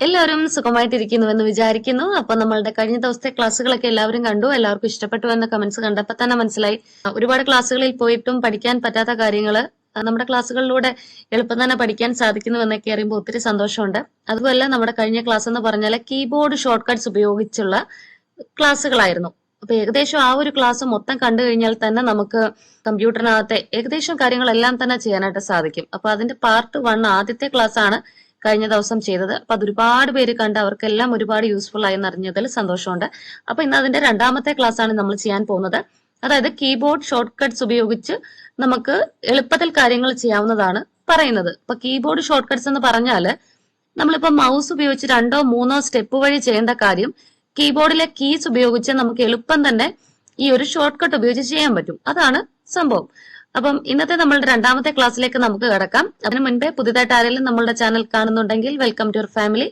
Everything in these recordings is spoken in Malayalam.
എല്ലാവരും സുഖമായിട്ടിരിക്കുന്നുവെന്ന് വിചാരിക്കുന്നു. അപ്പൊ നമ്മളുടെ കഴിഞ്ഞ ദിവസത്തെ ക്ലാസ്സുകളൊക്കെ എല്ലാവരും കണ്ടു. എല്ലാവർക്കും ഇഷ്ടപ്പെട്ടു എന്ന കമന്റ്സ് കണ്ടപ്പോൾ തന്നെ മനസ്സിലായി. ഒരുപാട് ക്ലാസ്സുകളിൽ പോയിട്ടും പഠിക്കാൻ പറ്റാത്ത കാര്യങ്ങൾ നമ്മുടെ ക്ലാസ്സുകളിലൂടെ എളുപ്പം തന്നെ പഠിക്കാൻ സാധിക്കുന്നു എന്നൊക്കെ അറിയുമ്പോൾ ഒത്തിരി സന്തോഷമുണ്ട്. അതുപോലെ നമ്മുടെ കഴിഞ്ഞ ക്ലാസ് എന്ന് പറഞ്ഞാൽ കീബോർഡ് ഷോർട്ട് കട്ട്സ് ഉപയോഗിച്ചുള്ള ക്ലാസ്സുകളായിരുന്നു. അപ്പൊ ഏകദേശം ആ ഒരു ക്ലാസ് മൊത്തം കണ്ടു കഴിഞ്ഞാൽ തന്നെ നമുക്ക് കമ്പ്യൂട്ടറിനകത്തെ ഏകദേശം കാര്യങ്ങളെല്ലാം തന്നെ ചെയ്യാനായിട്ട് സാധിക്കും. അപ്പൊ അതിന്റെ പാർട്ട് വൺ ആദ്യത്തെ ക്ലാസ് ആണ് കഴിഞ്ഞ ദിവസം ചെയ്തത്. അപ്പൊ അത് ഒരുപാട് പേര് കണ്ട് അവർക്കെല്ലാം ഒരുപാട് യൂസ്ഫുൾ ആയി എന്നറിഞ്ഞതിൽ സന്തോഷമുണ്ട്. അപ്പൊ ഇന്ന് അതിന്റെ രണ്ടാമത്തെ ക്ലാസ് ആണ് നമ്മൾ ചെയ്യാൻ പോകുന്നത്. അതായത് കീബോർഡ് ഷോർട്ട് കട്ട്സ് ഉപയോഗിച്ച് നമുക്ക് എളുപ്പത്തിൽ കാര്യങ്ങൾ ചെയ്യാവുന്നതാണ് പറയുന്നത്. ഇപ്പൊ കീബോർഡ് ഷോർട്ട് കട്ട്സ് എന്ന് പറഞ്ഞാൽ നമ്മളിപ്പോ മൗസ് ഉപയോഗിച്ച് രണ്ടോ മൂന്നോ സ്റ്റെപ്പ് വഴി ചെയ്യേണ്ട കാര്യം കീബോർഡിലെ കീസ് ഉപയോഗിച്ച് നമുക്ക് എളുപ്പം തന്നെ ഈ ഒരു ഷോർട്ട് കട്ട് ഉപയോഗിച്ച് ചെയ്യാൻ പറ്റും. അതാണ് സംഭവം. അപ്പം ഇന്നത്തെ നമ്മളുടെ രണ്ടാമത്തെ ക്ലാസ്സിലേക്ക് നമുക്ക് കിടക്കാം. അതിനു മുൻപേ പുതിയതായിട്ട് ആരെങ്കിലും നമ്മളുടെ ചാനൽ കാണുന്നുണ്ടെങ്കിൽ വെൽക്കം ടു യുവർ ഫാമിലി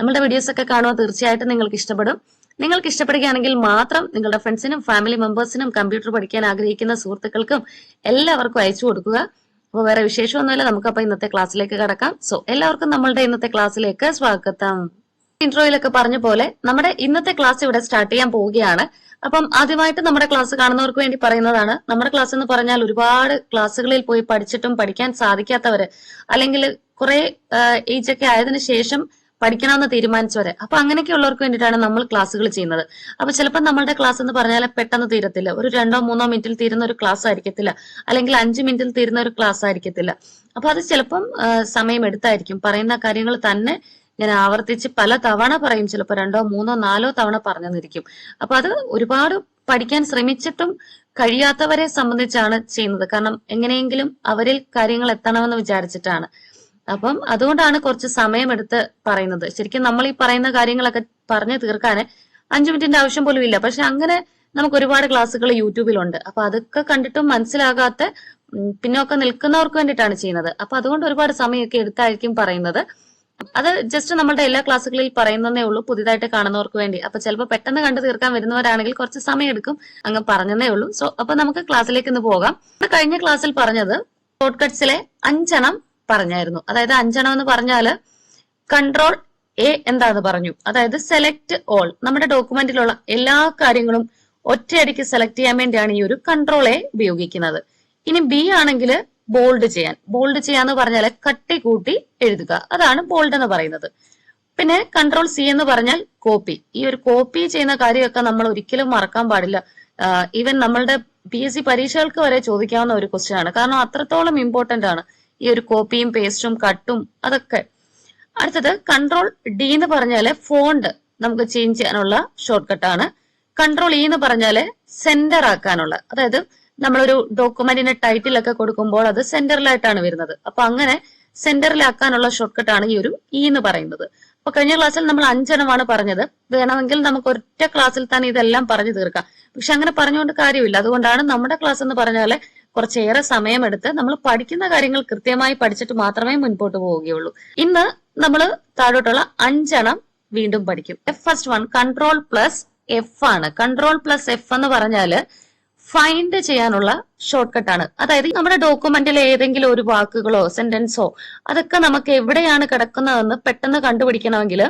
നമ്മളുടെ വീഡിയോസ് ഒക്കെ കാണുക തീർച്ചയായിട്ടും നിങ്ങൾക്ക് ഇഷ്ടപ്പെടും. നിങ്ങൾക്ക് ഇഷ്ടപ്പെടുകയാണെങ്കിൽ മാത്രം നിങ്ങളുടെ ഫ്രണ്ട്സിനും ഫാമിലി മെമ്പേഴ്സിനും കമ്പ്യൂട്ടർ പഠിക്കാൻ ആഗ്രഹിക്കുന്ന സുഹൃത്തുക്കൾക്കും എല്ലാവർക്കും അയച്ചു കൊടുക്കുക. അപ്പോൾ വേറെ വിശേഷമൊന്നുമില്ല. നമുക്ക് അപ്പൊ ഇന്നത്തെ ക്ലാസ്സിലേക്ക് കടക്കാം. സോ എല്ലാവർക്കും നമ്മളുടെ ഇന്നത്തെ ക്ലാസ്സിലേക്ക് സ്വാഗതം. ഇൻട്രോയിലൊക്കെ പറഞ്ഞ പോലെ നമ്മുടെ ഇന്നത്തെ ക്ലാസ് ഇവിടെ സ്റ്റാർട്ട് ചെയ്യാൻ പോവുകയാണ്. അപ്പം ആദ്യമായിട്ട് നമ്മുടെ ക്ലാസ് കാണുന്നവർക്ക് വേണ്ടി പറയുന്നതാണ് നമ്മുടെ ക്ലാസ് എന്ന് പറഞ്ഞാൽ ഒരുപാട് ക്ലാസ്സുകളിൽ പോയി പഠിച്ചിട്ടും പഠിക്കാൻ സാധിക്കാത്തവര് അല്ലെങ്കിൽ കുറെ ഏജ് ഒക്കെ ആയതിനു ശേഷം പഠിക്കണമെന്ന് തീരുമാനിച്ചവരെ. അപ്പൊ അങ്ങനെയൊക്കെ ഉള്ളവർക്ക് വേണ്ടിയിട്ടാണ് നമ്മൾ ക്ലാസ്സുകൾ ചെയ്യുന്നത്. അപ്പൊ ചിലപ്പോൾ നമ്മളുടെ ക്ലാസ് എന്ന് പറഞ്ഞാൽ പെട്ടെന്ന് തീരത്തില്ല. ഒരു രണ്ടോ മൂന്നോ മിനിറ്റിൽ തീരുന്ന ഒരു ക്ലാസ് ആയിരിക്കത്തില്ല. അല്ലെങ്കിൽ അഞ്ച് മിനിറ്റിൽ തീരുന്ന ഒരു ക്ലാസ് ആയിരിക്കത്തില്ല. അപ്പൊ അത് ചിലപ്പം ആ, സമയം എടുത്തായിരിക്കും. പറയുന്ന കാര്യങ്ങൾ തന്നെ ഞാൻ ആവർത്തിച്ച് പല തവണ പറയും ചിലപ്പോൾ രണ്ടോ മൂന്നോ നാലോ തവണ പറഞ്ഞു പറഞ്ഞെന്നിരിക്കും. അപ്പൊ അത് ഒരുപാട് പഠിക്കാൻ ശ്രമിച്ചിട്ടും കഴിയാത്തവരെ സംബന്ധിച്ചാണ് ചെയ്യുന്നത്. കാരണം എങ്ങനെയെങ്കിലും അവരിൽ കാര്യങ്ങൾ എത്തണമെന്ന് വിചാരിച്ചിട്ടാണ്. അപ്പം അതുകൊണ്ടാണ് കുറച്ച് സമയമെടുത്ത് പറയുന്നത്. ശരിക്കും നമ്മൾ ഈ പറയുന്ന കാര്യങ്ങളൊക്കെ പറഞ്ഞു തീർക്കാൻ അഞ്ചു മിനിറ്റിന്റെ ആവശ്യം പോലും ഇല്ല. പക്ഷെ അങ്ങനെ നമുക്ക് ഒരുപാട് ക്ലാസ്സുകൾ യൂട്യൂബിലുണ്ട്. അപ്പൊ അതൊക്കെ കണ്ടിട്ടും മനസ്സിലാകാത്ത പിന്നോക്കം നിൽക്കുന്നവർക്ക് വേണ്ടിയിട്ടാണ് ചെയ്യുന്നത്. അപ്പൊ അതുകൊണ്ട് ഒരുപാട് സമയമൊക്കെ എടുത്തായിരിക്കും പറയുന്നത്. അത് ജസ്റ്റ് നമ്മളുടെ എല്ലാ ക്ലാസ്സുകളിൽ പറയുന്നതേ ഉള്ളൂ പുതിയതായിട്ട് കാണുന്നവർക്ക് വേണ്ടി. അപ്പൊ ചിലപ്പോൾ പെട്ടെന്ന് കണ്ടു തീർക്കാൻ വരുന്നവരാണെങ്കിൽ കുറച്ച് സമയം എടുക്കും അങ്ങ് പറഞ്ഞതേ ഉള്ളൂ. സോ അപ്പൊ നമുക്ക് ക്ലാസ്സിലേക്ക് ഇന്ന് പോകാം. കഴിഞ്ഞ ക്ലാസ്സിൽ പറഞ്ഞത് ഷോർട്ട് കട്ട്സിലെ അഞ്ചെണ്ണം പറഞ്ഞായിരുന്നു. അതായത് അഞ്ചെണ്ണം എന്ന് പറഞ്ഞാൽ കൺട്രോൾ എ എന്താന്ന് പറഞ്ഞു. അതായത് സെലക്ട് ഓൾ നമ്മുടെ ഡോക്യുമെന്റിലുള്ള എല്ലാ കാര്യങ്ങളും ഒറ്റയടിക്ക് സെലക്ട് ചെയ്യാൻ വേണ്ടിയാണ് ഈ ഒരു കൺട്രോൾ എ ഉപയോഗിക്കുന്നത്. ഇനി ബി ആണെങ്കിൽ ബോൾഡ് ചെയ്യാൻ. ബോൾഡ് ചെയ്യാന്ന് പറഞ്ഞാൽ കട്ടി കൂട്ടി എഴുതുക. അതാണ് ബോൾഡ് എന്ന് പറയുന്നത്. പിന്നെ കൺട്രോൾ സി എന്ന് പറഞ്ഞാൽ കോപ്പി. ഈ ഒരു കോപ്പി ചെയ്യുന്ന കാര്യമൊക്കെ നമ്മൾ ഒരിക്കലും മറക്കാൻ പാടില്ല. ഈവൻ നമ്മളുടെ പി എസ് സി പരീക്ഷകൾക്ക് വരെ ചോദിക്കാവുന്ന ഒരു ക്വസ്റ്റ്യൻ ആണ്. കാരണം അത്രത്തോളം ഇമ്പോർട്ടന്റ് ആണ് ഈ ഒരു കോപ്പിയും പേസ്റ്റും കട്ടും അതൊക്കെ. അടുത്തത് കൺട്രോൾ ഡി എന്ന് പറഞ്ഞാൽ ഫോണ്ട് നമുക്ക് ചേഞ്ച് ചെയ്യാനുള്ള ഷോർട്ട് ആണ്. കൺട്രോൾ ഇ എന്ന് പറഞ്ഞാൽ സെന്റർ ആക്കാനുള്ള. അതായത് നമ്മളൊരു ഡോക്യുമെന്റിന് ടൈറ്റിൽ ഒക്കെ കൊടുക്കുമ്പോൾ അത് സെന്ററിലായിട്ടാണ് വരുന്നത്. അപ്പൊ അങ്ങനെ സെന്ററിലാക്കാനുള്ള ഷോർട്ട് കട്ടാണ് ഈ ഒരു ഇ എന്ന് പറയുന്നത്. അപ്പൊ കഴിഞ്ഞ ക്ലാസ്സിൽ നമ്മൾ അഞ്ചെണ്ണമാണ് പറഞ്ഞത്. വേണമെങ്കിൽ നമുക്ക് ഒറ്റ ക്ലാസ്സിൽ തന്നെ ഇതെല്ലാം പറഞ്ഞു തീർക്കാം. പക്ഷെ അങ്ങനെ പറഞ്ഞുകൊണ്ട് കാര്യമില്ല. അതുകൊണ്ടാണ് നമ്മുടെ ക്ലാസ് എന്ന് പറഞ്ഞാൽ കുറച്ചേറെ സമയമെടുത്ത് നമ്മൾ പഠിക്കുന്ന കാര്യങ്ങൾ കൃത്യമായി പഠിച്ചിട്ട് മാത്രമേ മുൻപോട്ട് പോവുകയുള്ളൂ. ഇന്ന് നമ്മൾ താഴോട്ടുള്ള അഞ്ചെണ്ണം വീണ്ടും പഠിക്കും. First one control plus F ആണ്. കൺട്രോൾ പ്ലസ് എഫ് എന്ന് പറഞ്ഞാൽ ഫൈൻഡ് ചെയ്യാനുള്ള ഷോർട്ട് കട്ടാണ് അതായത് നമ്മുടെ ഡോക്യുമെന്റിലെ ഏതെങ്കിലും ഒരു വാക്കുകളോ സെന്റൻസോ അതൊക്കെ നമുക്ക് എവിടെയാണ് കിടക്കുന്നതെന്ന് പെട്ടെന്ന് കണ്ടുപിടിക്കണമെങ്കിൽ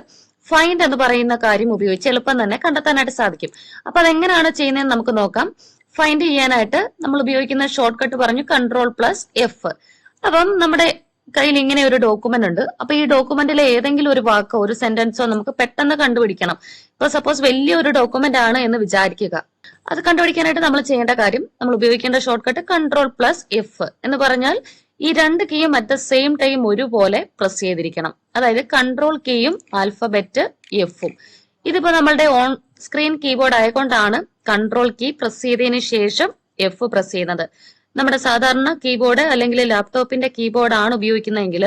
ഫൈൻഡ് എന്ന് പറയുന്ന കാര്യം ഉപയോഗിച്ച് എളുപ്പം തന്നെ കണ്ടെത്താനായിട്ട് സാധിക്കും. അപ്പൊ അതെങ്ങനെയാണ് ചെയ്യുന്നതെന്ന് നമുക്ക് നോക്കാം. ഫൈൻഡ് ചെയ്യാനായിട്ട് നമ്മൾ ഉപയോഗിക്കുന്ന ഷോർട്ട് കട്ട് പറഞ്ഞു കൺട്രോൾ പ്ലസ് എഫ് അപ്പം നമ്മുടെ കയ്യിൽ ഇങ്ങനെ ഒരു ഡോക്യുമെന്റ് ഉണ്ട്. അപ്പൊ ഈ ഡോക്യുമെന്റിലെ ഏതെങ്കിലും ഒരു വാക്കോ ഒരു സെന്റൻസോ നമുക്ക് പെട്ടെന്ന് കണ്ടുപിടിക്കണം. ഇപ്പൊ സപ്പോസ് വലിയൊരു ഡോക്യുമെന്റ് ആണ് എന്ന് വിചാരിക്കുക. അത് കണ്ടുപിടിക്കാനായിട്ട് നമ്മൾ ചെയ്യേണ്ട കാര്യം നമ്മൾ ഉപയോഗിക്കേണ്ട short cut control plus F എന്ന് പറഞ്ഞാൽ ഈ രണ്ട് കീയും അറ്റ് ദ സെയിം ടൈം ഒരുപോലെ പ്രസ് ചെയ്തിരിക്കണം. അതായത് കൺട്രോൾ കീയും ആൽഫബറ്റ് എഫും ഇതിപ്പോ നമ്മളുടെ ഓൺ സ്ക്രീൻ കീബോർഡ് ആയതുകൊണ്ടാണ് കൺട്രോൾ കീ പ്രസ് ചെയ്തതിന് ശേഷം എഫ് പ്രസ് ചെയ്യുന്നത്. നമ്മുടെ സാധാരണ കീബോർഡ് അല്ലെങ്കിൽ ലാപ്ടോപ്പിന്റെ കീബോർഡ് ആണ് ഉപയോഗിക്കുന്നതെങ്കിൽ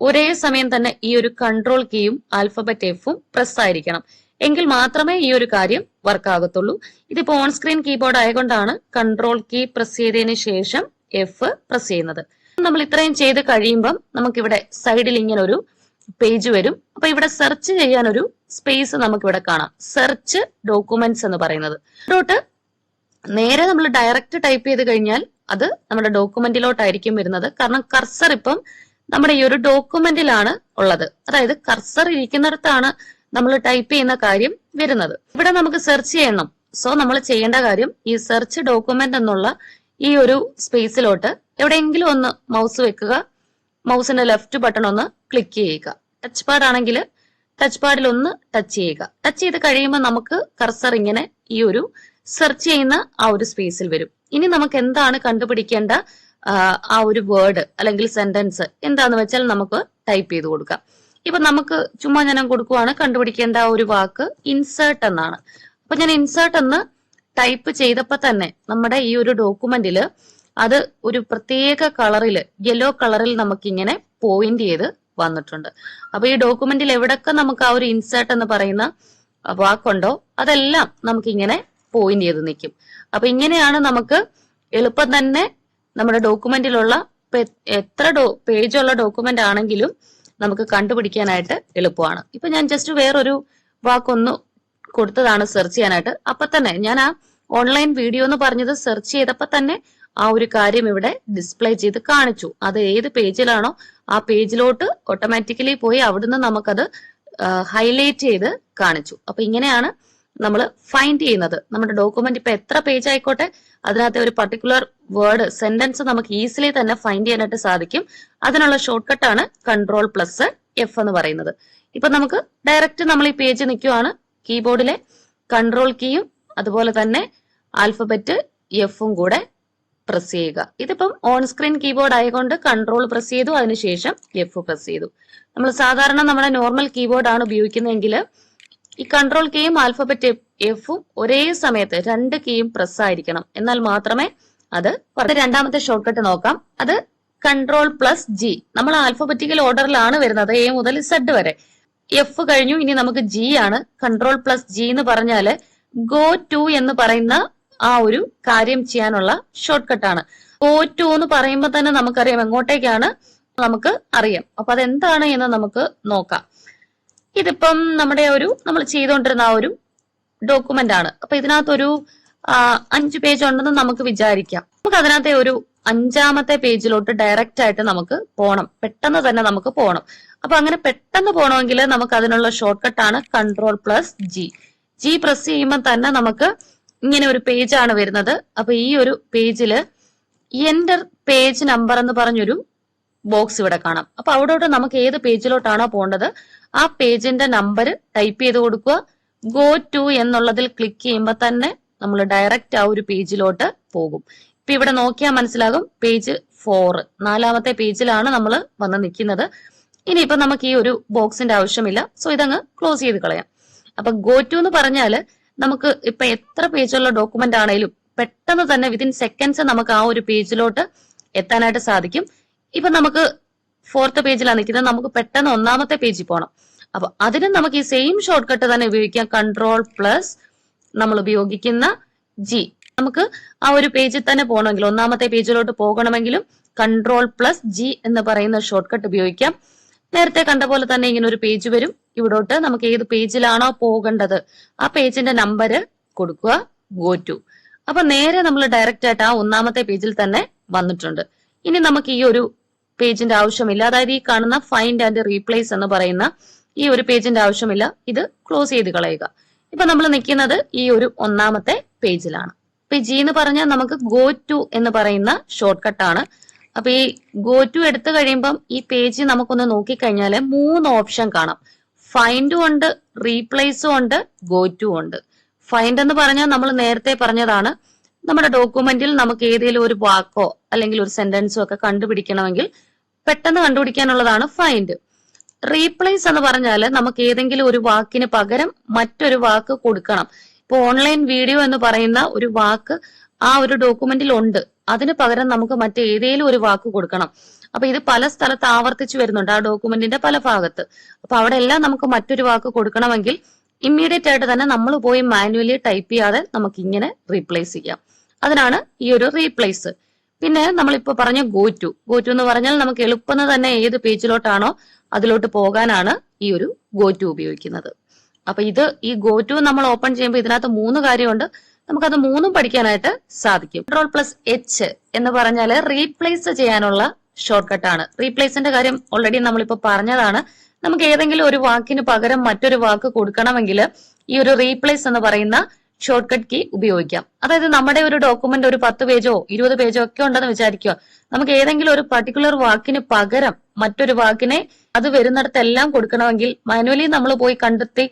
ഒരേ സമയം തന്നെ ഈ ഒരു കൺട്രോൾ കീയും ആൽഫബറ്റ് എഫും പ്രസ് ആയിരിക്കണം. എങ്കിൽ മാത്രമേ ഈ ഒരു കാര്യം വർക്ക് ആകത്തുള്ളൂ. ഇതിപ്പോ ഓൺ സ്ക്രീൻ കീബോർഡ് ആയതുകൊണ്ടാണ് കൺട്രോൾ കീ പ്രസ് ചെയ്തതിന് ശേഷം എഫ് പ്രസ് ചെയ്യുന്നത്. നമ്മൾ ഇത്രയും ചെയ്ത് കഴിയുമ്പം നമുക്കിവിടെ സൈഡിൽ ഇങ്ങനെ ഒരു പേജ് വരും. അപ്പൊ ഇവിടെ സെർച്ച് ചെയ്യാൻ ഒരു സ്പേസ് നമുക്ക് ഇവിടെ കാണാം. സെർച്ച് ഡോക്യുമെന്റ്സ് എന്ന് പറയുന്നത്. ഇതോട്ട് നേരെ നമ്മൾ ഡയറക്റ്റ് ടൈപ്പ് ചെയ്ത് കഴിഞ്ഞാൽ അത് നമ്മുടെ ഡോക്യുമെന്റിലോട്ടായിരിക്കും വരുന്നത്. കാരണം കർസർ ഇപ്പം നമ്മുടെ ഈ ഒരു ഡോക്യുമെന്റിലാണ് ഉള്ളത്. അതായത് കർസർ ഇരിക്കുന്നിടത്താണ് നമ്മൾ ടൈപ്പ് ചെയ്യുന്ന കാര്യം വരുന്നത്. ഇവിടെ നമുക്ക് സെർച്ച് ചെയ്യണം. സോ നമ്മൾ ചെയ്യേണ്ട കാര്യം ഈ സെർച്ച് ഡോക്യുമെന്റ് എന്നുള്ള ഈ ഒരു സ്പേസിലോട്ട് എവിടെയെങ്കിലും ഒന്ന് മൗസ് വെക്കുക. മൗസിന്റെ ലെഫ്റ്റ് ബട്ടൺ ഒന്ന് ക്ലിക്ക് ചെയ്യുക. ടച്ച് പാഡ് ആണെങ്കിൽ ടച്ച് പാഡിൽ ഒന്ന് ടച്ച് ചെയ്യുക. ടച്ച് ചെയ്ത് കഴിയുമ്പോൾ നമുക്ക് കർസർ ഇങ്ങനെ ഈ ഒരു സെർച്ച് ചെയ്യുന്ന ആ ഒരു സ്പേസിൽ വരും. ഇനി നമുക്ക് എന്താണ് കണ്ടുപിടിക്കേണ്ട ആ, ഒരു വേർഡ് അല്ലെങ്കിൽ സെന്റൻസ് എന്താന്ന് വെച്ചാൽ നമുക്ക് ടൈപ്പ് ചെയ്ത് കൊടുക്കാം. ഇപ്പൊ നമുക്ക് ചുമ്മാ ഞാൻ കൊടുക്കുവാണ് കണ്ടുപിടിക്കേണ്ട ഒരു വാക്ക് ഇൻസേർട്ട് എന്നാണ്. അപ്പൊ ഞാൻ ഇൻസേർട്ട് എന്ന് ടൈപ്പ് ചെയ്തപ്പോ തന്നെ നമ്മുടെ ഈ ഒരു ഡോക്യുമെന്റിൽ അത് ഒരു പ്രത്യേക കളറിൽ യെല്ലോ കളറിൽ നമുക്കിങ്ങനെ പോയിന്റ് ചെയ്ത് വന്നിട്ടുണ്ട്. അപ്പൊ ഈ ഡോക്യുമെന്റിൽ എവിടൊക്കെ നമുക്ക് ആ ഒരു ഇൻസേർട്ട് എന്ന് പറയുന്ന വാക്കുണ്ടോ അതെല്ലാം നമുക്കിങ്ങനെ പോയിന്റ് ചെയ്ത് നിൽക്കും. അപ്പൊ ഇങ്ങനെയാണ് നമുക്ക് എളുപ്പം തന്നെ നമ്മുടെ ഡോക്യുമെന്റിലുള്ള എത്ര ഡോ പേജുള്ള ഡോക്യുമെന്റ് ആണെങ്കിലും നമുക്ക് കണ്ടുപിടിക്കാനായിട്ട് എളുപ്പമാണ്. ഇപ്പൊ ഞാൻ ജസ്റ്റ് വേറൊരു വാക്കൊന്ന് കൊടുത്തതാണ് സെർച്ച് ചെയ്യാനായിട്ട്. അപ്പൊ തന്നെ ഞാൻ ആ ഓൺലൈൻ വീഡിയോ എന്ന് പറഞ്ഞത് സെർച്ച് ചെയ്തപ്പോ തന്നെ ആ ഒരു കാര്യം ഇവിടെ ഡിസ്പ്ലേ ചെയ്ത് കാണിച്ചു. അത് ഏത് പേജിലാണോ ആ പേജിലോട്ട് ഓട്ടോമാറ്റിക്കലി പോയി അവിടുന്ന് നമുക്കത് ഹൈലൈറ്റ് ചെയ്ത് കാണിച്ചു. അപ്പൊ ഇങ്ങനെയാണ് നമ്മൾ ഫൈൻഡ് ചെയ്യുന്നത്. നമ്മുടെ ഡോക്യുമെന്റ് ഇപ്പൊ എത്ര പേജ് ആയിക്കോട്ടെ അതിനകത്തെ ഒരു പർട്ടിക്കുലർ വേർഡ് സെന്റൻസ് നമുക്ക് ഈസിലി തന്നെ ഫൈൻഡ് ചെയ്യാനായിട്ട് സാധിക്കും. അതിനുള്ള ഷോർട്ട് കട്ടാണ് കൺട്രോൾ പ്ലസ് എഫ് എന്ന് പറയുന്നത്. ഇപ്പൊ നമുക്ക് ഡയറക്റ്റ് നമ്മൾ ഈ പേജ് നിൽക്കുവാണ്. കീബോർഡിലെ കൺട്രോൾ കീയും അതുപോലെ തന്നെ ആൽഫബറ്റ് എഫും കൂടെ പ്രസ് ചെയ്യുക. ഇതിപ്പം ഓൺ സ്ക്രീൻ കീബോർഡ് ആയതുകൊണ്ട് കൺട്രോൾ പ്രസ് ചെയ്തു അതിനുശേഷം എഫ് പ്രസ് ചെയ്തു. നമ്മൾ സാധാരണ നമ്മുടെ നോർമൽ കീബോർഡ് ആണ് ഉപയോഗിക്കുന്നതെങ്കിൽ ഈ കൺട്രോൾ കീയും ആൽഫബറ്റ് എഫും ഒരേ സമയത്ത് രണ്ട് കീയും പ്രസ് ആയിരിക്കണം. എന്നാൽ മാത്രമേ അത് രണ്ടാമത്തെ ഷോർട്ട് കട്ട് നോക്കാം. അത് കൺട്രോൾ പ്ലസ് ജി നമ്മൾ ആൽഫബറ്റിക്കൽ ഓർഡറിലാണ് വരുന്നത് എ മുതൽ സെഡ് വരെ. എഫ് കഴിഞ്ഞു ഇനി നമുക്ക് ജി ആണ്. കൺട്രോൾ പ്ലസ് ജി എന്ന് പറഞ്ഞാൽ ഗോ ടു എന്ന് പറയുന്ന ആ ഒരു കാര്യം ചെയ്യാനുള്ള ഷോർട്ട് കട്ടാണ് ഗോ ടു എന്ന് പറയുമ്പോൾ തന്നെ നമുക്കറിയാം എങ്ങോട്ടേക്കാണ് നമുക്ക് അറിയാം. അപ്പൊ അതെന്താണ് എന്ന് നമുക്ക് നോക്കാം. ഇതിപ്പം നമ്മുടെ ഒരു നമ്മൾ ചെയ്തുകൊണ്ടിരുന്ന ആ ഒരു ഡോക്യുമെന്റ് ആണ്. അപ്പൊ ഇതിനകത്തൊരു അഞ്ച് പേജ് ഉണ്ടെന്ന് നമുക്ക് വിചാരിക്കാം. നമുക്ക് അതിനകത്തെ ഒരു അഞ്ചാമത്തെ പേജിലോട്ട് ഡയറക്റ്റ് ആയിട്ട് നമുക്ക് പോകണം പെട്ടെന്ന് തന്നെ നമുക്ക് പോകണം അപ്പൊ അങ്ങനെ പെട്ടെന്ന് പോകണമെങ്കിൽ നമുക്ക് അതിനുള്ള ഷോർട്ട് കട്ട് ആണ് control plus G G press ചെയ്യുമ്പോൾ തന്നെ നമുക്ക് ഇങ്ങനെ ഒരു പേജ് ആണ് വരുന്നത്. അപ്പൊ ഈ ഒരു പേജിൽ എന്റർ പേജ് നമ്പർ എന്ന് പറഞ്ഞൊരു ബോക്സ് ഇവിടെ കാണാം. അപ്പൊ അവിടോട്ട് നമുക്ക് ഏത് പേജിലോട്ടാണോ പോകേണ്ടത് ആ പേജിന്റെ നമ്പർ ടൈപ്പ് ചെയ്ത് കൊടുക്കുക. ഗോ ടു എന്നുള്ളതിൽ ക്ലിക്ക് ചെയ്യുമ്പോൾ തന്നെ നമ്മൾ ഡയറക്റ്റ് ആ ഒരു പേജിലോട്ട് പോകും. ഇപ്പൊ ഇവിടെ നോക്കിയാൽ മനസ്സിലാകും. പേജ് ഫോർ നാലാമത്തെ പേജിലാണ് നമ്മൾ വന്ന് നിൽക്കുന്നത്. ഇനിയിപ്പോ നമുക്ക് ഈ ഒരു ബോക്സിന്റെ ആവശ്യമില്ല. സോ ഇതങ്ങ് ക്ലോസ് ചെയ്ത് കളയാം. അപ്പൊ ഗോ ടു എന്ന് പറഞ്ഞാൽ നമുക്ക് ഇപ്പൊ എത്ര പേജുള്ള ഡോക്യുമെന്റ് ആണെങ്കിലും പെട്ടെന്ന് തന്നെ വിതിൻ സെക്കൻഡ്സ് നമുക്ക് ആ ഒരു പേജിലോട്ട് എത്താനായിട്ട് സാധിക്കും. ഇപ്പൊ നമുക്ക് ഫോർത്ത് പേജിലാണ് നിൽക്കുന്നത് നമുക്ക് പെട്ടെന്ന് ഒന്നാമത്തെ പേജിൽ പോകണം അപ്പൊ അതിന് നമുക്ക് ഈ സെയിം ഷോർട്ട് കട്ട് തന്നെ ഉപയോഗിക്കാം. കൺട്രോൾ പ്ലസ് നമ്മൾ ഉപയോഗിക്കുന്ന ജി നമുക്ക് ആ ഒരു പേജിൽ തന്നെ പോകണമെങ്കിൽ ഒന്നാമത്തെ പേജിലോട്ട് പോകണമെങ്കിലും കൺട്രോൾ പ്ലസ് ജി എന്ന് പറയുന്ന ഷോർട്ട് കട്ട് ഉപയോഗിക്കാം. നേരത്തെ കണ്ട പോലെ തന്നെ ഇങ്ങനെ ഒരു പേജ് വരും. ഇവിടോട്ട് നമുക്ക് ഏത് പേജിലാണോ പോകേണ്ടത്. ആ പേജിന്റെ നമ്പർ കൊടുക്കുക. ഗോ ടു അപ്പൊ നേരെ നമ്മൾ ഡയറക്റ്റ് ആയിട്ട് ആ ഒന്നാമത്തെ പേജിൽ തന്നെ വന്നിട്ടുണ്ട്. ഇനി നമുക്ക് ഈ ഒരു പേജിന്റെ ആവശ്യമില്ല. അതായത് ഈ കാണുന്ന ഫൈൻഡ് ആൻഡ് റീപ്ലേസ് എന്ന് പറയുന്ന ഈ ഒരു പേജിന്റെ ആവശ്യമില്ല. ഇത് ക്ലോസ് ചെയ്ത് കളയുക. ഇപ്പൊ നമ്മൾ നിൽക്കുന്നത് ഈ ഒരു ഒന്നാമത്തെ പേജിലാണ്. ഇപ്പൊ ഈ ജി എന്ന് പറഞ്ഞാൽ നമുക്ക് ഗോ ടു എന്ന് പറയുന്ന ഷോർട്ട് ആണ്. അപ്പൊ ഈ ഗോ ടു എടുത്തു കഴിയുമ്പം ഈ പേജ് നമുക്കൊന്ന് നോക്കിക്കഴിഞ്ഞാൽ മൂന്ന് ഓപ്ഷൻ കാണാം. ഫൈൻഡും ഉണ്ട് റീപ്ലേസും ഉണ്ട് ഗോ ടു ഉണ്ട്. ഫൈൻഡ് എന്ന് പറഞ്ഞാൽ നമ്മൾ നേരത്തെ പറഞ്ഞതാണ്. നമ്മുടെ ഡോക്യുമെന്റിൽ നമുക്ക് ഏതെങ്കിലും ഒരു വാക്കോ അല്ലെങ്കിൽ ഒരു സെന്റൻസോ ഒക്കെ കണ്ടുപിടിക്കണമെങ്കിൽ പെട്ടെന്ന് കണ്ടുപിടിക്കാനുള്ളതാണ് ഫൈൻഡ് റീപ്ലേസ് എന്ന് പറഞ്ഞാൽ നമുക്ക് ഏതെങ്കിലും ഒരു വാക്കിന് പകരം മറ്റൊരു വാക്ക് കൊടുക്കണം. ഇപ്പൊ ഓൺലൈൻ വീഡിയോ എന്ന് പറയുന്ന ഒരു വാക്ക് ആ ഒരു ഡോക്യുമെന്റിൽ ഉണ്ട്. അതിന് പകരം നമുക്ക് മറ്റേതേലും ഒരു വാക്ക് കൊടുക്കണം. അപ്പൊ ഇത് പല സ്ഥലത്ത് ആവർത്തിച്ചു വരുന്നുണ്ട് ആ ഡോക്യുമെന്റിന്റെ പല ഭാഗത്ത്. അപ്പൊ അവിടെ എല്ലാം നമുക്ക് മറ്റൊരു വാക്ക് കൊടുക്കണമെങ്കിൽ ഇമ്മീഡിയറ്റ് ആയിട്ട് തന്നെ നമ്മൾ പോയി മാനുവലി ടൈപ്പ് ചെയ്യാതെ നമുക്ക് ഇങ്ങനെ റീപ്ലേസ് ചെയ്യാം. അതിനാണ് ഈ ഒരു റീപ്ലേസ് പിന്നെ നമ്മളിപ്പോ പറഞ്ഞ ഗോ ടു. ഗോ ടു എന്ന് പറഞ്ഞാൽ നമുക്ക് എളുപ്പം തന്നെ ഏത് പേജിലോട്ടാണോ അതിലോട്ട് പോകാനാണ് ഈ ഒരു ഗോ ടു ഉപയോഗിക്കുന്നത്. അപ്പൊ ഇത് ഈ ഗോ ടു നമ്മൾ ഓപ്പൺ ചെയ്യുമ്പോൾ ഇതിനകത്ത് മൂന്ന് കാര്യമുണ്ട്. നമുക്കത് മൂന്നും പഠിക്കാനായിട്ട് സാധിക്കും. കൺട്രോൾ പ്ലസ് എച്ച് എന്ന് പറഞ്ഞാൽ റീപ്ലേസ് ചെയ്യാനുള്ള ഷോർട്ട് ആണ്. റീപ്ലേസിന്റെ കാര്യം ഓൾറെഡി നമ്മളിപ്പോ പറഞ്ഞതാണ്. നമുക്ക് ഏതെങ്കിലും ഒരു വാക്കിന് പകരം മറ്റൊരു വാക്ക് കൊടുക്കണമെങ്കിൽ ഈ ഒരു റീപ്ലേസ് എന്ന് പറയുന്ന ഷോർട്ട് കട്ട് കീ ഉപയോഗിക്കാം. അതായത് നമ്മുടെ ഒരു ഡോക്യുമെന്റ് ഒരു പത്ത് പേജോ ഇരുപത് പേജോ ഒക്കെ ഉണ്ടെന്ന് വിചാരിക്കുക. നമുക്ക് ഏതെങ്കിലും ഒരു പർട്ടിക്കുലർ വാക്കിന് പകരം മറ്റൊരു വാക്കിനെ അത് വരുന്നിടത്തെല്ലാം കൊടുക്കണമെങ്കിൽ മാനുവലി നമ്മൾ പോയി കണ്ടെത്തി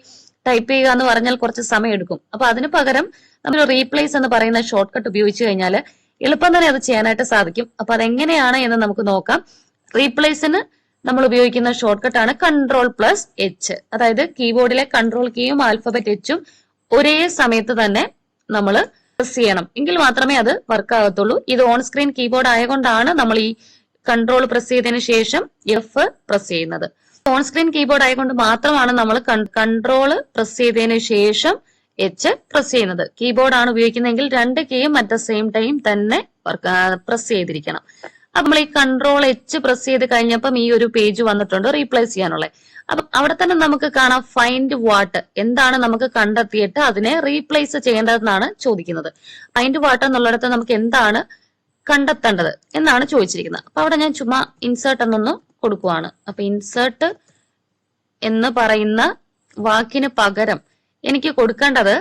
ടൈപ്പ് ചെയ്യുക എന്ന് പറഞ്ഞാൽ കുറച്ച് സമയം എടുക്കും അപ്പൊ അതിന് പകരം നമ്മൾ റീപ്ലേസ് എന്ന് പറയുന്ന ഷോർട്ട് കട്ട് ഉപയോഗിച്ച് കഴിഞ്ഞാൽ എളുപ്പം തന്നെ അത് ചെയ്യാനായിട്ട് സാധിക്കും. അപ്പൊ അതെങ്ങനെയാണ് എന്ന് നമുക്ക് നോക്കാം. റീപ്ലേസിന് നമ്മൾ ഉപയോഗിക്കുന്ന ഷോർട്ട് ആണ് കൺട്രോൾ പ്ലസ് എച്ച് അതായത് കീബോർഡിലെ കൺട്രോൾ കീയും ആൽഫബറ്റ് എച്ചും ഒരേ സമയത്ത് തന്നെ നമ്മൾ പ്രസ് ചെയ്യണം. എങ്കിൽ മാത്രമേ അത് വർക്ക് ആകത്തുള്ളൂ. ഇത് ഓൺ സ്ക്രീൻ കീബോർഡ് ആയതുകൊണ്ടാണ് നമ്മൾ ഈ കൺട്രോൾ പ്രസ് ചെയ്തതിനു ശേഷം എഫ് പ്രസ് ചെയ്യുന്നത്. ഓൺ സ്ക്രീൻ കീബോർഡ് ആയതുകൊണ്ട് മാത്രമാണ് നമ്മൾ കൺട്രോൾ പ്രസ് ചെയ്തതിനു ശേഷം എച്ച് പ്രസ് ചെയ്യുന്നത്. കീബോർഡ് ആണ് ഉപയോഗിക്കുന്നതെങ്കിൽ രണ്ട് കീയും അറ്റ് ദ സെയിം ടൈം തന്നെ പ്രസ് ചെയ്തിരിക്കണം. അപ്പൊ നമ്മൾ ഈ കൺട്രോൾ എച്ച് പ്രസ് ചെയ്ത് കഴിഞ്ഞപ്പം ഈ ഒരു പേജ് വന്നിട്ടുണ്ട് റീപ്ലേസ് ചെയ്യാനുള്ളത് അപ്പൊ അവിടെ തന്നെ നമുക്ക് കാണാം ഫൈൻഡ് വാട്ട് എന്താണ് നമുക്ക് കണ്ടെത്തിയിട്ട് അതിനെ റീപ്ലേസ് ചെയ്യേണ്ടതെന്നാണ് ചോദിക്കുന്നത്. ഫൈൻഡ് വാട്ട് എന്നുള്ളിടത്ത് നമുക്ക് എന്താണ് കണ്ടെത്തേണ്ടത് എന്നാണ് ചോദിച്ചിരിക്കുന്നത്. അപ്പൊ അവിടെ ഞാൻ ചുമ്മാ ഇൻസേർട്ട് എന്നൊന്ന് കൊടുക്കുവാണ്. അപ്പൊ ഇൻസേർട്ട് എന്ന് പറയുന്ന വാക്കിന് പകരം എനിക്ക് കൊടുക്കേണ്ടത്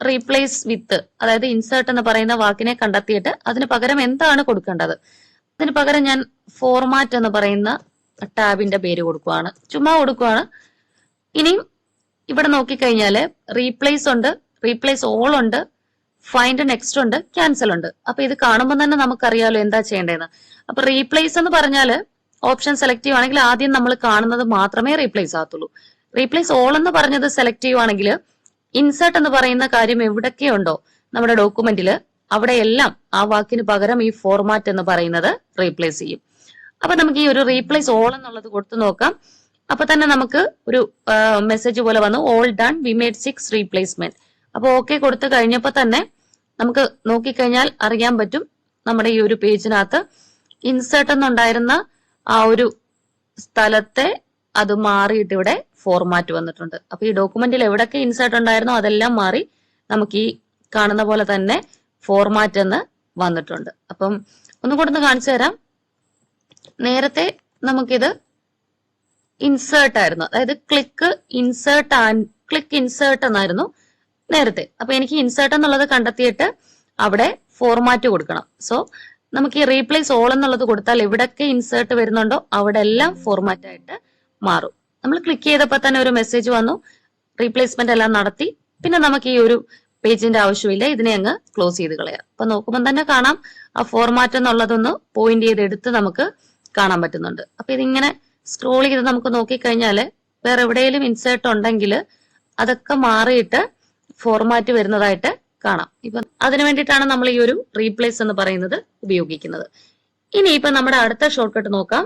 റീപ്ലേസ് വിത്ത് അതായത് ഇൻസേർട്ട് എന്ന് പറയുന്ന വാക്കിനെ കണ്ടെത്തിയിട്ട് അതിന് പകരം എന്താണ് കൊടുക്കേണ്ടത്? അതിന് പകരം ഞാൻ ഫോർമാറ്റ് എന്ന് പറയുന്ന ടാബിന്റെ പേര് കൊടുക്കുവാണ്. ചുമ്മാ കൊടുക്കുവാണ്. ഇനിയും ഇവിടെ നോക്കിക്കഴിഞ്ഞാൽ റീപ്ലേസ് ഉണ്ട് റീപ്ലേസ് ഓൾ ഉണ്ട് ഫൈൻഡ് നെക്സ്റ്റ് ഉണ്ട് ക്യാൻസൽ ഉണ്ട്. അപ്പൊ ഇത് കാണുമ്പോൾ തന്നെ നമുക്കറിയാലോ എന്താ ചെയ്യേണ്ടതെന്ന്. അപ്പൊ റീപ്ലേസ് എന്ന് പറഞ്ഞാൽ ഓപ്ഷൻ സെലക്ട് ചെയ്യുവാണെങ്കിൽ ആദ്യം നമ്മൾ കാണുന്നത് മാത്രമേ റീപ്ലേസ് ആകത്തുള്ളൂ. റീപ്ലേസ് ഓൾ എന്ന് പറഞ്ഞത് സെലക്ട് ചെയ്യുവാണെങ്കിൽ ഇൻസേർട്ട് എന്ന് പറയുന്ന കാര്യം എവിടൊക്കെയുണ്ടോ നമ്മുടെ ഡോക്യുമെന്റിൽ അവിടെയെല്ലാം ആ വാക്കിന് പകരം ഈ ഫോർമാറ്റ് എന്ന് പറയുന്നത് റീപ്ലേസ് ചെയ്യും. അപ്പൊ നമുക്ക് ഈ ഒരു റീപ്ലേസ് ഓൾ എന്നുള്ളത് കൊടുത്തു നോക്കാം. അപ്പൊ തന്നെ നമുക്ക് ഒരു മെസ്സേജ് പോലെ വന്നു all done we made six replacement അപ്പൊ ഓക്കെ കൊടുത്തു കഴിഞ്ഞപ്പോ തന്നെ നമുക്ക് നോക്കിക്കഴിഞ്ഞാൽ അറിയാൻ പറ്റും നമ്മുടെ ഈ ഒരു പേജിനകത്ത് ഇൻസേർട്ട് എന്നുണ്ടായിരുന്ന ആ ഒരു സ്ഥലത്തെ അത് മാറിയിട്ട് ഇവിടെ ഫോർമാറ്റ് വന്നിട്ടുണ്ട്. അപ്പൊ ഈ ഡോക്യുമെന്റിൽ എവിടൊക്കെ ഇൻസേർട്ട് ഉണ്ടായിരുന്നോ അതെല്ലാം മാറി നമുക്ക് ഈ കാണുന്ന പോലെ തന്നെ ഫോർമാറ്റ് എന്ന് വന്നിട്ടുണ്ട്. അപ്പം ഒന്നുകൂടെ ഒന്ന് കാണിച്ചു തരാം. നേരത്തെ നമുക്കിത് ഇൻസേർട്ട് ആയിരുന്നു. അതായത് click insert and click insert എന്നായിരുന്നു നേരത്തെ. അപ്പൊ എനിക്ക് ഇൻസേർട്ട് എന്നുള്ളത് കണ്ടെത്തിയിട്ട് അവിടെ ഫോർമാറ്റ് കൊടുക്കണം. സോ നമുക്ക് ഈ റീപ്ലേസ് ഓൾ എന്നുള്ളത് കൊടുത്താൽ എവിടൊക്കെ ഇൻസേർട്ട് വരുന്നുണ്ടോ അവിടെ എല്ലാം ഫോർമാറ്റ് ആയിട്ട് മാറും. നമ്മൾ ക്ലിക്ക് ചെയ്തപ്പോൾ തന്നെ ഒരു മെസ്സേജ് വന്നു. റീപ്ലേസ്മെന്റ് എല്ലാം നടത്തി. പിന്നെ നമുക്ക് ഈ ഒരു പേജിന്റെ ആവശ്യമില്ല. ഇതിനെ അങ്ങ് ക്ലോസ് ചെയ്ത് കളയാം. അപ്പൊ നോക്കുമ്പോൾ തന്നെ കാണാം. ആ ഫോർമാറ്റ് എന്നുള്ളതൊന്ന് പോയിന്റ് ചെയ്ത് എടുത്ത് നമുക്ക് കാണാൻ പറ്റുന്നുണ്ട്. അപ്പൊ ഇതിങ്ങനെ സ്ക്രോൾ ചെയ്ത് നമുക്ക് നോക്കിക്കഴിഞ്ഞാൽ വേറെ എവിടെയെങ്കിലും ഇൻസേർട്ട് ഉണ്ടെങ്കിൽ അതൊക്കെ മാറിയിട്ട് ഫോർമാറ്റ് വരുന്നതായിട്ട് കാണാം. ഇപ്പൊ അതിനു വേണ്ടിയിട്ടാണ് നമ്മൾ ഈ ഒരു റീപ്ലേസ് എന്ന് പറയുന്നത് ഉപയോഗിക്കുന്നത്. ഇനി ഇപ്പൊ നമ്മുടെ അടുത്ത ഷോർട്ട് കട്ട് നോക്കാം.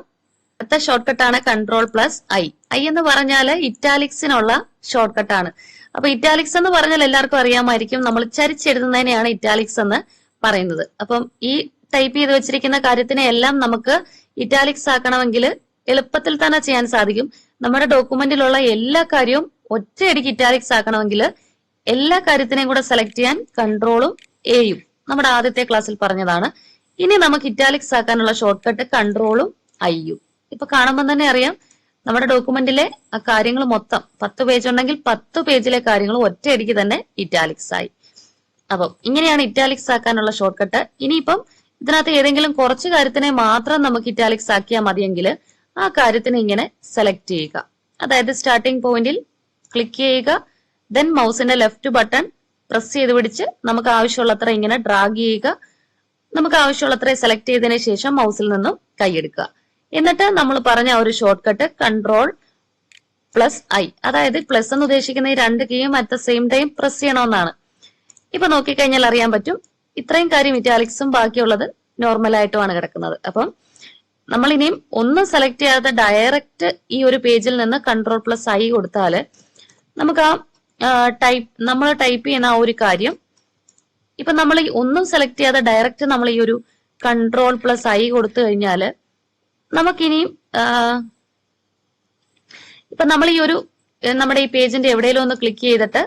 അടുത്ത ഷോർട്ട് കട്ടാണ് കൺട്രോൾ പ്ലസ് ഐ ഐ എന്ന് പറഞ്ഞാൽ ഇറ്റാലിക്സിനുള്ള ഷോർട്ട് കട്ടാണ് അപ്പൊ ഇറ്റാലിക്സ് എന്ന് പറഞ്ഞാൽ എല്ലാവർക്കും അറിയാമായിരിക്കും. നമ്മൾ ചരിച്ചെഴുതുന്നതിനെയാണ് ഇറ്റാലിക്സ് എന്ന് പറയുന്നത്. അപ്പം ഈ ടൈപ്പ് ചെയ്ത് വെച്ചിരിക്കുന്ന കാര്യത്തിനെ എല്ലാം നമുക്ക് ഇറ്റാലിക്സ് ആക്കണമെങ്കിൽ എളുപ്പത്തിൽ തന്നെ ചെയ്യാൻ സാധിക്കും. നമ്മുടെ ഡോക്യുമെന്റിലുള്ള എല്ലാ കാര്യവും ഒറ്റയടിക്ക് ഇറ്റാലിക്സ് ആക്കണമെങ്കിൽ എല്ലാ കാര്യത്തിനെയും കൂടെ സെലക്ട് ചെയ്യാൻ കൺട്രോളും എയും നമ്മുടെ ആദ്യത്തെ ക്ലാസ്സിൽ പറഞ്ഞതാണ്. ഇനി നമുക്ക് ഇറ്റാലിക്സ് ആക്കാനുള്ള ഷോർട്ട് കട്ട് കൺട്രോളും ഐയും ഇപ്പൊ കാണുമ്പോൾ തന്നെ അറിയാം നമ്മുടെ ഡോക്യുമെന്റിലെ ആ കാര്യങ്ങൾ മൊത്തം പത്ത് പേജ് ഉണ്ടെങ്കിൽ പത്ത് പേജിലെ കാര്യങ്ങൾ ഒറ്റയടിക്ക് തന്നെ ഇറ്റാലിക്സ് ആയി. അപ്പം ഇങ്ങനെയാണ് ഇറ്റാലിക്സ് ആക്കാനുള്ള ഷോർട്ട് കട്ട് ഇനിയിപ്പം ഇതിനകത്ത് ഏതെങ്കിലും കുറച്ച് കാര്യത്തിനെ മാത്രം നമുക്ക് ഇറ്റാലിക്സ് ആക്കിയാൽ മതിയെങ്കിൽ ആ കാര്യത്തിന് ഇങ്ങനെ സെലക്ട് ചെയ്യുക. അതായത് സ്റ്റാർട്ടിംഗ് പോയിന്റിൽ ക്ലിക്ക് ചെയ്യുക. ദെൻ മൗസിന്റെ ലെഫ്റ്റ് ബട്ടൺ പ്രസ് ചെയ്ത് പിടിച്ച് നമുക്ക് ആവശ്യമുള്ളത്ര ഇങ്ങനെ ഡ്രാഗ് ചെയ്യുക. നമുക്ക് ആവശ്യമുള്ളത്ര സെലക്ട് ചെയ്തതിനു ശേഷം മൗസിൽ നിന്നും കൈയെടുക്കുക എന്നിട്ട് നമ്മൾ പറഞ്ഞ ഒരു short cut control plus I അതായത് പ്ലസ് എന്ന് ഉദ്ദേശിക്കുന്ന ഈ രണ്ട് കീയും at the same time press ചെയ്യണമെന്നാണ്. ഇപ്പൊ നോക്കിക്കഴിഞ്ഞാൽ അറിയാൻ പറ്റും. ഇത്രയും കാര്യം ഇറ്റാലിക്സും ബാക്കിയുള്ളത് നോർമൽ ആയിട്ടുമാണ് കിടക്കുന്നത്. അപ്പം നമ്മൾ ഇനിയും ഒന്നും സെലക്ട് ചെയ്യാതെ ഡയറക്റ്റ് ഈ ഒരു പേജിൽ നിന്ന് കൺട്രോൾ പ്ലസ് ഐ കൊടുത്താൽ നമുക്ക് ആ ടൈപ്പ് നമ്മൾ ടൈപ്പ് ചെയ്യുന്ന ആ ഒരു കാര്യം ഇപ്പൊ നമ്മൾ ഒന്നും സെലക്ട് ചെയ്യാതെ ഡയറക്റ്റ് നമ്മൾ ഈ ഒരു കൺട്രോൾ പ്ലസ് ഐ കൊടുത്തു കഴിഞ്ഞാൽ നമുക്കിനിയും ഇപ്പൊ നമ്മൾ ഈ ഒരു നമ്മുടെ ഈ പേജിന്റെ എവിടെയെങ്കിലും ഒന്ന് ക്ലിക്ക് ചെയ്തിട്ട്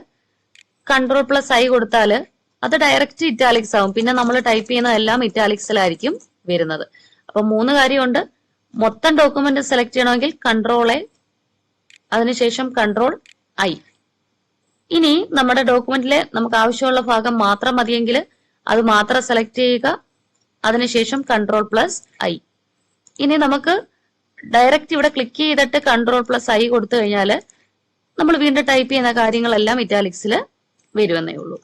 കൺട്രോൾ പ്ലസ് ഐ കൊടുത്താൽ അത് ഡയറക്റ്റ് ഇറ്റാലിക്സ് ആവും. പിന്നെ നമ്മൾ ടൈപ്പ് ചെയ്യുന്നതെല്ലാം ഇറ്റാലിക്സിലായിരിക്കും വരുന്നത്. അപ്പൊ മൂന്ന് കാര്യമുണ്ട്. മൊത്തം ഡോക്യുമെന്റ് സെലക്ട് ചെയ്യണമെങ്കിൽ കൺട്രോൾ എ അതിനുശേഷം കൺട്രോൾ ഐ. ഇനി നമ്മുടെ ഡോക്യുമെന്റിലെ നമുക്ക് ആവശ്യമുള്ള ഭാഗം മാത്രം മതിയെങ്കിൽ അത് മാത്രം സെലക്ട് ചെയ്യുക. അതിനുശേഷം കൺട്രോൾ പ്ലസ് ഐ. ഇനി നമുക്ക് ഡയറക്റ്റ് ഇവിടെ ക്ലിക്ക് ചെയ്തിട്ട് കൺട്രോൾ പ്ലസ് ഐ കൊടുത്തു കഴിഞ്ഞാൽ നമ്മൾ വീണ്ടും ടൈപ്പ് ചെയ്യുന്ന കാര്യങ്ങളെല്ലാം ഇറ്റാലിക്സിൽ വരുമെന്നേ ഉള്ളൂ.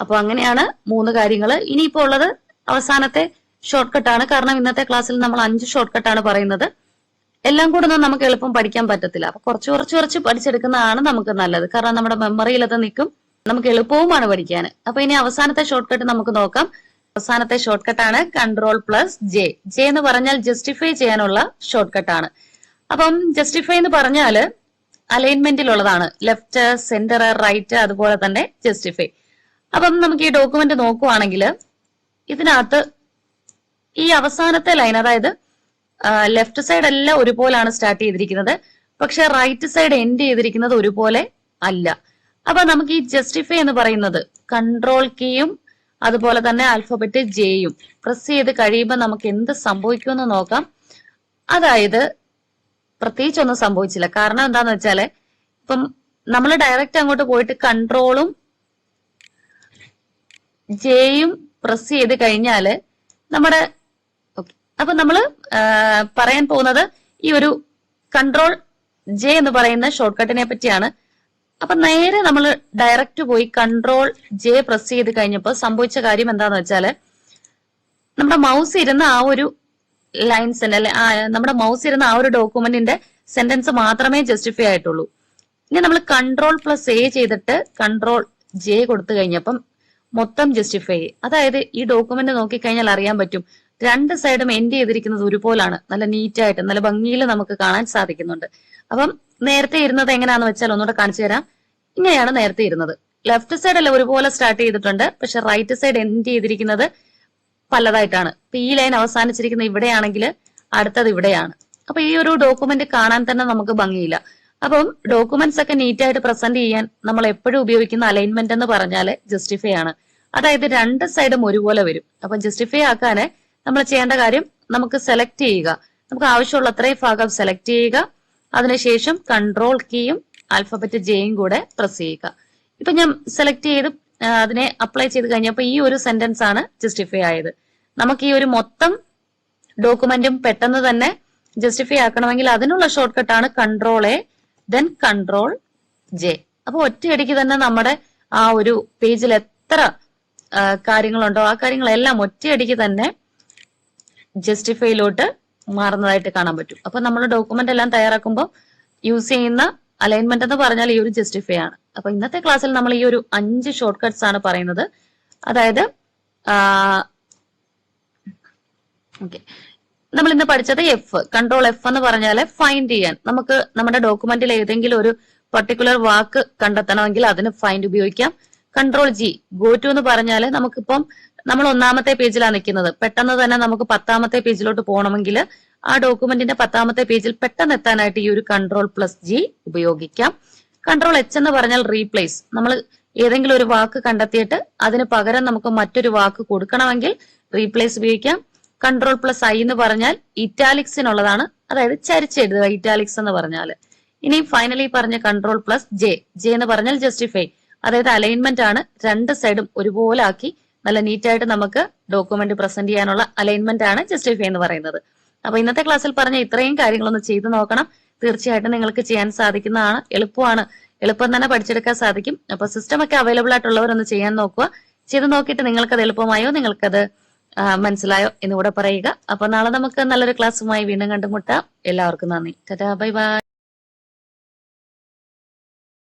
അപ്പോൾ അങ്ങനെയാണ് മൂന്ന് കാര്യങ്ങൾ ഇനിയിപ്പോ ഉള്ളത് അവസാനത്തെ ഷോർട്ട് കട്ടാണ് കാരണം ഇന്നത്തെ ക്ലാസ്സിൽ നമ്മൾ അഞ്ച് ഷോർട്ട് കട്ടാണ് പറയുന്നത്. എല്ലാം കൂടെ ഒന്നും നമുക്ക് എളുപ്പം പഠിക്കാൻ പറ്റത്തില്ല. അപ്പൊ കുറച്ച് കുറച്ച് കുറച്ച് പഠിച്ചെടുക്കുന്നതാണ് നമുക്ക് നല്ലത്. കാരണം നമ്മുടെ മെമ്മറിയിൽ അത് നിൽക്കും നമുക്ക് എളുപ്പവുമാണ് പഠിക്കാൻ അപ്പൊ ഇനി അവസാനത്തെ ഷോർട്ട് കട്ട് നമുക്ക് നോക്കാം. അവസാനത്തെ ഷോർട്ട് ആണ് കൺട്രോൾ പ്ലസ് ജെ. ജെ എന്ന് പറഞ്ഞാൽ ജസ്റ്റിഫൈ ചെയ്യാനുള്ള ഷോർട്ട് ആണ്. അപ്പം ജസ്റ്റിഫൈ എന്ന് പറഞ്ഞാൽ അലൈൻമെന്റിലുള്ളതാണ്. ലെഫ്റ്റ് സെന്റർ റൈറ്റ് അതുപോലെ തന്നെ ജസ്റ്റിഫൈ. അപ്പം നമുക്ക് ഈ ഡോക്യുമെന്റ് നോക്കുവാണെങ്കിൽ ഇതിനകത്ത് ഈ അവസാനത്തെ ലൈൻ അതായത് ലെഫ്റ്റ് സൈഡ് എല്ലാം ഒരുപോലാണ് സ്റ്റാർട്ട് ചെയ്തിരിക്കുന്നത്. പക്ഷെ റൈറ്റ് സൈഡ് എൻഡ് ചെയ്തിരിക്കുന്നത് ഒരുപോലെ അല്ല. അപ്പൊ നമുക്ക് ഈ ജസ്റ്റിഫൈ എന്ന് പറയുന്നത് കൺട്രോൾ കീയും അതുപോലെ തന്നെ ആൽഫബറ്റ് ജെയും പ്രസ് ചെയ്ത് കഴിയുമ്പോൾ നമുക്ക് എന്ത് സംഭവിക്കുമെന്ന് നോക്കാം. അതായത് പ്രത്യേകിച്ച് ഒന്നും സംഭവിച്ചില്ല. കാരണം എന്താന്ന് വെച്ചാൽ ഇപ്പം നമ്മൾ ഡയറക്റ്റ് അങ്ങോട്ട് പോയിട്ട് കൺട്രോളും ജെയും പ്രസ് ചെയ്ത് കഴിഞ്ഞാൽ നമ്മുടെ അപ്പൊ നമ്മൾ പറയാൻ പോകുന്നത് ഈ ഒരു കൺട്രോൾ ജെ എന്ന് പറയുന്ന ഷോർട്ട് കട്ടിനെ പറ്റിയാണ്. അപ്പൊ നേരെ നമ്മൾ ഡയറക്റ്റ് പോയി കൺട്രോൾ ജെ പ്രസ് ചെയ്ത് കഴിഞ്ഞപ്പോൾ സംഭവിച്ച കാര്യം എന്താന്ന് വെച്ചാൽ നമ്മുടെ മൗസ് ഇരുന്ന ആ ഒരു ലൈൻസിന് അല്ലെ നമ്മുടെ മൗസ് ഇരുന്ന ആ ഒരു ഡോക്യുമെന്റിന്റെ സെന്റൻസ് മാത്രമേ ജസ്റ്റിഫൈ ആയിട്ടുള്ളൂ. ഇനി നമ്മൾ കൺട്രോൾ പ്ലസ് എ ചെയ്തിട്ട് കൺട്രോൾ ജെ കൊടുത്തു കഴിഞ്ഞപ്പം മൊത്തം ജസ്റ്റിഫൈ അതായത് ഈ ഡോക്യുമെന്റ് നോക്കിക്കഴിഞ്ഞാൽ അറിയാൻ പറ്റും. രണ്ട് സൈഡും എൻഡ് ചെയ്തിരിക്കുന്നത് ഒരുപോലാണ്. നല്ല നീറ്റായിട്ട് നല്ല ഭംഗിയിൽ നമുക്ക് കാണാൻ സാധിക്കുന്നുണ്ട്. അപ്പം നേരത്തെ ഇരുന്നത് എങ്ങനെയാന്ന് വെച്ചാൽ ഒന്നുകൂടെ കാണിച്ചു തരാം. ഇങ്ങനെയാണ് നേരത്തെ ഇരുന്നത്. ലെഫ്റ്റ് സൈഡ് അല്ല ഒരുപോലെ സ്റ്റാർട്ട് ചെയ്തിട്ടുണ്ട്. പക്ഷെ റൈറ്റ് സൈഡ് എൻഡ് ചെയ്തിരിക്കുന്നത് പലതായിട്ടാണ്. ഇപ്പൊ ഈ ലൈൻ അവസാനിച്ചിരിക്കുന്ന ഇവിടെയാണെങ്കിൽ അടുത്തത് ഇവിടെയാണ്. അപ്പൊ ഈ ഒരു ഡോക്യുമെന്റ് കാണാൻ തന്നെ നമുക്ക് ഭംഗിയില്ല. അപ്പം ഡോക്യുമെന്റ്സ് ഒക്കെ നീറ്റായിട്ട് പ്രസന്റ് ചെയ്യാൻ നമ്മൾ എപ്പോഴും ഉപയോഗിക്കുന്ന അലൈൻമെന്റ് എന്ന് പറഞ്ഞാൽ ജസ്റ്റിഫൈ ആണ്. അതായത് രണ്ട് സൈഡും ഒരുപോലെ വരും. അപ്പൊ ജസ്റ്റിഫൈ ആക്കാന് നമ്മൾ ചെയ്യേണ്ട കാര്യം നമുക്ക് സെലക്ട് ചെയ്യുക. നമുക്ക് ആവശ്യമുള്ള അത്രയും ഭാഗം സെലക്ട് ചെയ്യുക. അതിനുശേഷം കൺട്രോൾ കീയും ആൽഫബറ്റ് ജെയും കൂടെ പ്രസ് ചെയ്യുക. ഇപ്പൊ ഞാൻ സെലക്ട് ചെയ്ത് അതിനെ അപ്ലൈ ചെയ്ത് കഴിഞ്ഞപ്പോൾ ഈ ഒരു സെന്റൻസ് ആണ് ജസ്റ്റിഫൈ ആയത്. നമുക്ക് ഈ ഒരു മൊത്തം ഡോക്യുമെന്റും പെട്ടെന്ന് തന്നെ ജസ്റ്റിഫൈ ആക്കണമെങ്കിൽ അതിനുള്ള short കട്ടാണ് control A then control J അപ്പൊ ഒറ്റയടിക്ക് തന്നെ നമ്മുടെ ആ ഒരു പേജിൽ എത്ര കാര്യങ്ങളുണ്ടോ ആ കാര്യങ്ങളെല്ലാം ഒറ്റയടിക്ക് തന്നെ ജസ്റ്റിഫൈയിലോട്ട് മാറുന്നതായിട്ട് കാണാൻ പറ്റും. അപ്പൊ നമ്മൾ ഡോക്യുമെന്റ് എല്ലാം തയ്യാറാക്കുമ്പോൾ യൂസ് ചെയ്യുന്ന അലൈൻമെന്റ് എന്ന് പറഞ്ഞാൽ ഈ ഒരു ജസ്റ്റിഫൈ ആണ്. അപ്പൊ ഇന്നത്തെ ക്ലാസ്സിൽ നമ്മൾ ഈ ഒരു അഞ്ച് ഷോർട്ട് കട്ട്സ് ആണ് പറയുന്നത്. അതായത് ഓക്കെ നമ്മൾ ഇന്ന് പഠിച്ചത് എഫ് കൺട്രോൾ എഫ് എന്ന് പറഞ്ഞാൽ ഫൈൻഡ് ചെയ്യാൻ. നമുക്ക് നമ്മുടെ ഡോക്യുമെന്റിൽ ഏതെങ്കിലും ഒരു പർട്ടിക്കുലർ വാക്ക് കണ്ടെത്തണമെങ്കിൽ അതിന് ഫൈൻഡ് ഉപയോഗിക്കാം. കൺട്രോൾ ജി ഗോ ടു എന്ന് പറഞ്ഞാൽ നമുക്കിപ്പം നമ്മൾ ഒന്നാമത്തെ പേജിലാണ് നിൽക്കുന്നത്. പെട്ടെന്ന് തന്നെ നമുക്ക് പത്താമത്തെ പേജിലോട്ട് പോകണമെങ്കിൽ ആ ഡോക്യുമെന്റിന്റെ പത്താമത്തെ പേജിൽ പെട്ടെന്ന് എത്താനായിട്ട് ഈ ഒരു കൺട്രോൾ പ്ലസ് ജി ഉപയോഗിക്കാം. കൺട്രോൾ എച്ച് എന്ന് പറഞ്ഞാൽ റീപ്ലേസ് നമ്മൾ ഏതെങ്കിലും ഒരു വാക്ക് കണ്ടെത്തിയിട്ട് അതിന് പകരം നമുക്ക് മറ്റൊരു വാക്ക് കൊടുക്കണമെങ്കിൽ റീപ്ലേസ് ഉപയോഗിക്കാം. കൺട്രോൾ പ്ലസ് ഐ എന്ന് പറഞ്ഞാൽ ഇറ്റാലിക്സിനുള്ളതാണ് അതായത് ചരിച്ചെഴുതുക ഇറ്റാലിക്സ് എന്ന് പറഞ്ഞാൽ. ഇനി ഫൈനലി പറഞ്ഞ കൺട്രോൾ പ്ലസ് ജെ ജെ എന്ന് പറഞ്ഞാൽ ജസ്റ്റിഫൈ അതായത് അലൈൻമെന്റ് ആണ് രണ്ട് സൈഡും ഒരുപോലെ ആക്കി നല്ല നീറ്റായിട്ട് നമുക്ക് ഡോക്യുമെന്റ് പ്രസന്റ് ചെയ്യാനുള്ള അലൈൻമെന്റ് ആണ് ജസ്റ്റിഫൈ എന്ന് പറയുന്നത്. അപ്പൊ ഇന്നത്തെ ക്ലാസ്സിൽ പറഞ്ഞ ഇത്രയും കാര്യങ്ങളൊന്ന് ചെയ്തു നോക്കണം. തീർച്ചയായിട്ടും നിങ്ങൾക്ക് ചെയ്യാൻ സാധിക്കുന്നതാണ്. എളുപ്പമാണ്. എളുപ്പം തന്നെ പഠിച്ചെടുക്കാൻ സാധിക്കും. അപ്പൊ സിസ്റ്റം ഒക്കെ അവൈലബിൾ ആയിട്ടുള്ളവരൊന്ന് ചെയ്യാൻ നോക്കുക. ചെയ്ത് നോക്കിയിട്ട് നിങ്ങൾക്കത് എളുപ്പമായോ നിങ്ങൾക്കത് മനസ്സിലായോ എന്നുകൂടെ പറയുക. അപ്പൊ നാളെ നമുക്ക് നല്ലൊരു ക്ലാസ്സുമായി വീണ്ടും കണ്ടുമുട്ടാം. എല്ലാവർക്കും നന്ദി. Tata bye bye